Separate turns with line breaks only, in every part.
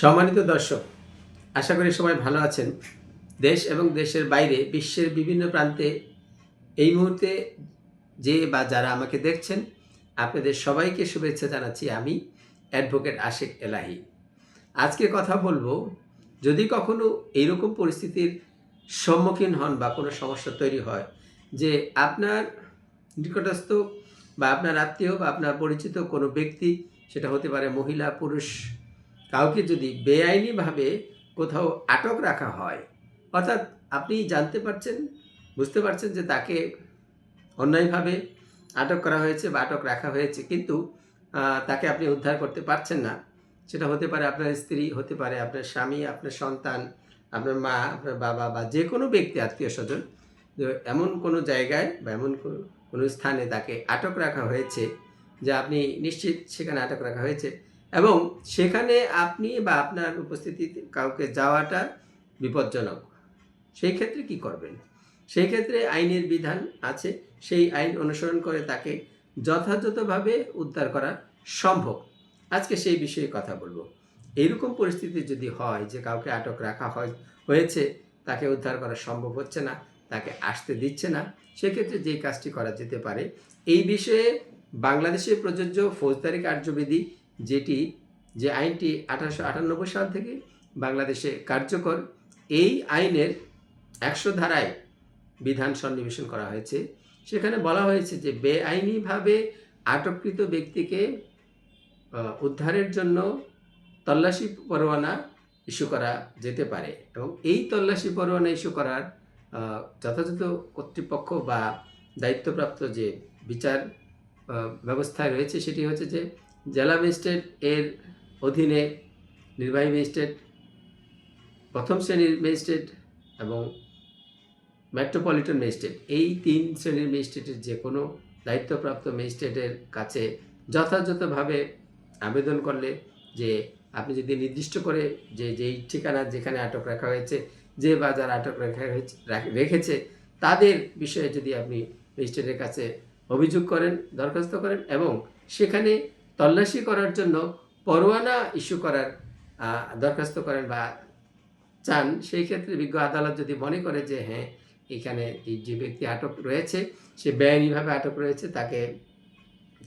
সম্মানিত দর্শক, আশা করি সবাই ভালো আছেন। দেশ এবং দেশের বাইরে বিশ্বের বিভিন্ন প্রান্তে এই মুহূর্তে যে বা যারা আমাকে দেখছেন, আপনাদের সবাইকে শুভেচ্ছা জানাচ্ছি আমি, অ্যাডভোকেট আশেক এলাহি। আজকে কথা বলব, যদি কখনো এইরকম পরিস্থিতির সম্মুখীন হন বা কোনো সমস্যা তৈরি হয়, যে আপনার নিকটস্থ বা আপনার আত্মীয় বা আপনার পরিচিত কোনো ব্যক্তি, সেটা হতে পারে মহিলা, পুরুষ কাউকে যদি বেআইনিভাবে কোথাও আটক রাখা হয়, অর্থাৎ আপনি জানতে পারছেন, বুঝতে পারছেন যে তাকে অন্যায়ভাবে আটক করা হয়েছে বা আটক রাখা হয়েছে, কিন্তু তাকে আপনি উদ্ধার করতে পারছেন না। সেটা হতে পারে আপনার স্ত্রী, হতে পারে আপনার স্বামী, আপনার সন্তান, আপনার মা, আপনার বাবা বা যে কোনো ব্যক্তি, আত্মীয় স্বজন। এমন কোনো জায়গায় বা এমন কোনো স্থানে তাকে আটক রাখা হয়েছে, যে আপনি নিশ্চিত সেখানে আটক রাখা হয়েছে। এবং সেখানে আপনি বা আপনার উপস্থিতিতে কাউকে যাওয়াটা বিপজ্জনক। সেই ক্ষেত্রে কি করবেন? সেই ক্ষেত্রে আইনের বিধান আছে। সেই আইন অনুসরণ করে তাকে যথাযথভাবে উদ্ধার করা সম্ভব। আজকে সেই বিষয়ে কথা বলব। এইরকম পরিস্থিতি যদি হয় যে কাউকে আটক রাখা হয়, হয়েছে, তাকে উদ্ধার করা সম্ভব হচ্ছে না, তাকে আসতে দিচ্ছে না, সেক্ষেত্রে যেই কাজটি করা যেতে পারে, এই বিষয়ে বাংলাদেশে প্রযোজ্য ফৌজদারি কার্যবিধি যেটি যে আইনটি আঠারোশো আটানব্বই সাল থেকে বাংলাদেশে কার্যকর এই আইনের একশো ধারায় বিধান সন্নিবেশন করা হয়েছে। সেখানে বলা হয়েছে যে বেআইনিভাবে আটককৃত ব্যক্তিকে উদ্ধারের জন্য তল্লাশি পরোয়ানা ইস্যু করা যেতে পারে এবং এই তল্লাশি পরোয়ানা ইস্যু করার যথাযথ কর্তৃপক্ষ বা দায়িত্বপ্রাপ্ত যে বিচার আহ, ব্যবস্থায় রয়েছে সেটি হচ্ছে যে জেলা ম্যাজিস্ট্রেট এর অধীনে, নির্বাহী ম্যাজিস্ট্রেট, প্রথম শ্রেণির ম্যাজিস্ট্রেট এবং মেট্রোপলিটন ম্যাজিস্ট্রেট। এই তিন শ্রেণির ম্যাজিস্ট্রেটের যে কোনো দায়িত্বপ্রাপ্ত ম্যাজিস্ট্রেটের কাছে যথাযথভাবে আবেদন করলে যে আপনি যদি নির্দিষ্ট করে যে যেই ঠিকানা যেখানে আটক রাখা হয়েছে, যে বাজার আটক রাখা হয়েছে রেখেছে, তাদের বিষয়ে যদি আপনি ম্যাজিস্ট্রেটের কাছে অভিযোগ করেন, দরখাস্ত করেন এবং সেখানে তল্লাশি করার জন্য পরোয়ানা ইস্যু করার দরখাস্ত করেন বা চান, সেই ক্ষেত্রে বিজ্ঞ আদালত যদি মনে করে যে হ্যাঁ এখানে যে ব্যক্তি আটক রয়েছে, সে বেআইনিভাবে আটক রয়েছে, তাকে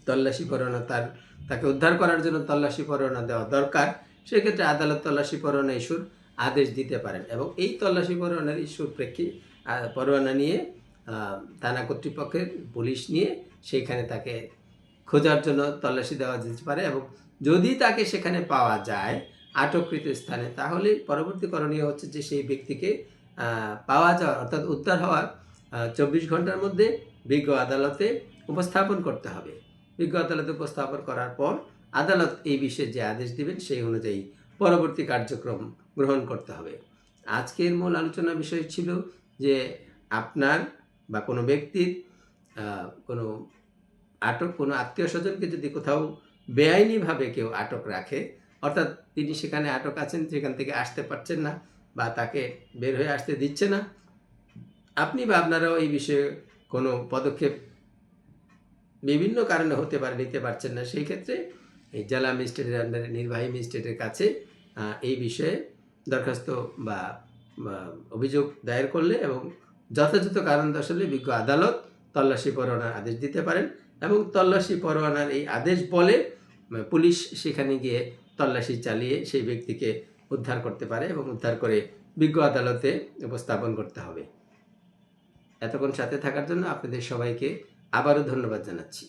তল্লাশি পরোয়ানা তার, তাকে উদ্ধার করার জন্য তল্লাশি পরোয়ানা দেওয়া দরকার, সেক্ষেত্রে আদালত তল্লাশি পরোয়ানা ইস্যুর আদেশ দিতে পারেন। এবং এই তল্লাশি পরোয়ানার ইস্যুর প্রেক্ষি পরোয়ানা নিয়ে থানা কর্তৃপক্ষের পুলিশ নিয়ে সেইখানে তাকে খোঁজার জন্য তল্লাশি দেওয়া যেতে পারে এবং যদি তাকে সেখানে পাওয়া যায় আটককৃত স্থানে, তাহলে পরবর্তী করণীয় হচ্ছে যে সেই ব্যক্তিকে পাওয়া যাওয়ার অর্থাৎ উদ্ধার হওয়ার চব্বিশ ঘণ্টার মধ্যে বিজ্ঞ আদালতে উপস্থাপন করতে হবে। বিজ্ঞ আদালতে উপস্থাপন করার পর আদালত এই বিষয়ে যে আদেশ দিবেন সেই অনুযায়ী পরবর্তী কার্যক্রম গ্রহণ করতে হবে। আজকের মূল আলোচনা বিষয় ছিল যে আপনার বা কোনো ব্যক্তির কোনো আটক কোনো আত্মীয় স্বজনকে যদি কোথাও বেআইনিভাবে কেউ আটক রাখে, অর্থাৎ তিনি সেখানে আটক আছেন, সেখান থেকে আসতে পারছেন না বা তাকে বের হয়ে আসতে দিচ্ছে না, আপনি বা আপনারাও এই বিষয়ে কোনো পদক্ষেপ বিভিন্ন কারণে হতে পারে, নিতে পারছেন না। সেই ক্ষেত্রে এই জেলা ম্যাজিস্ট্রেটের আন্ডারে, নির্বাহী ম্যাজিস্ট্রেটের কাছে এই বিষয়ে দরখাস্ত বা অভিযোগ দায়ের করলে এবং যথাযথ কারণ দর্শালে বিজ্ঞ আদালত তল্লাশি পরোয়ানার আদেশ দিতে পারেন। এবং তল্লাশি পরোয়ানার এই আদেশ বলে পুলিশ সেখানে গিয়ে তল্লাশি চালিয়ে সেই ব্যক্তিকে উদ্ধার করতে পারে এবং উদ্ধার করে বিজ্ঞ আদালতে উপস্থাপন করতে হবে। এতক্ষণ সাথে থাকার জন্য আপনাদের সবাইকে আবারও ধন্যবাদ জানাচ্ছি।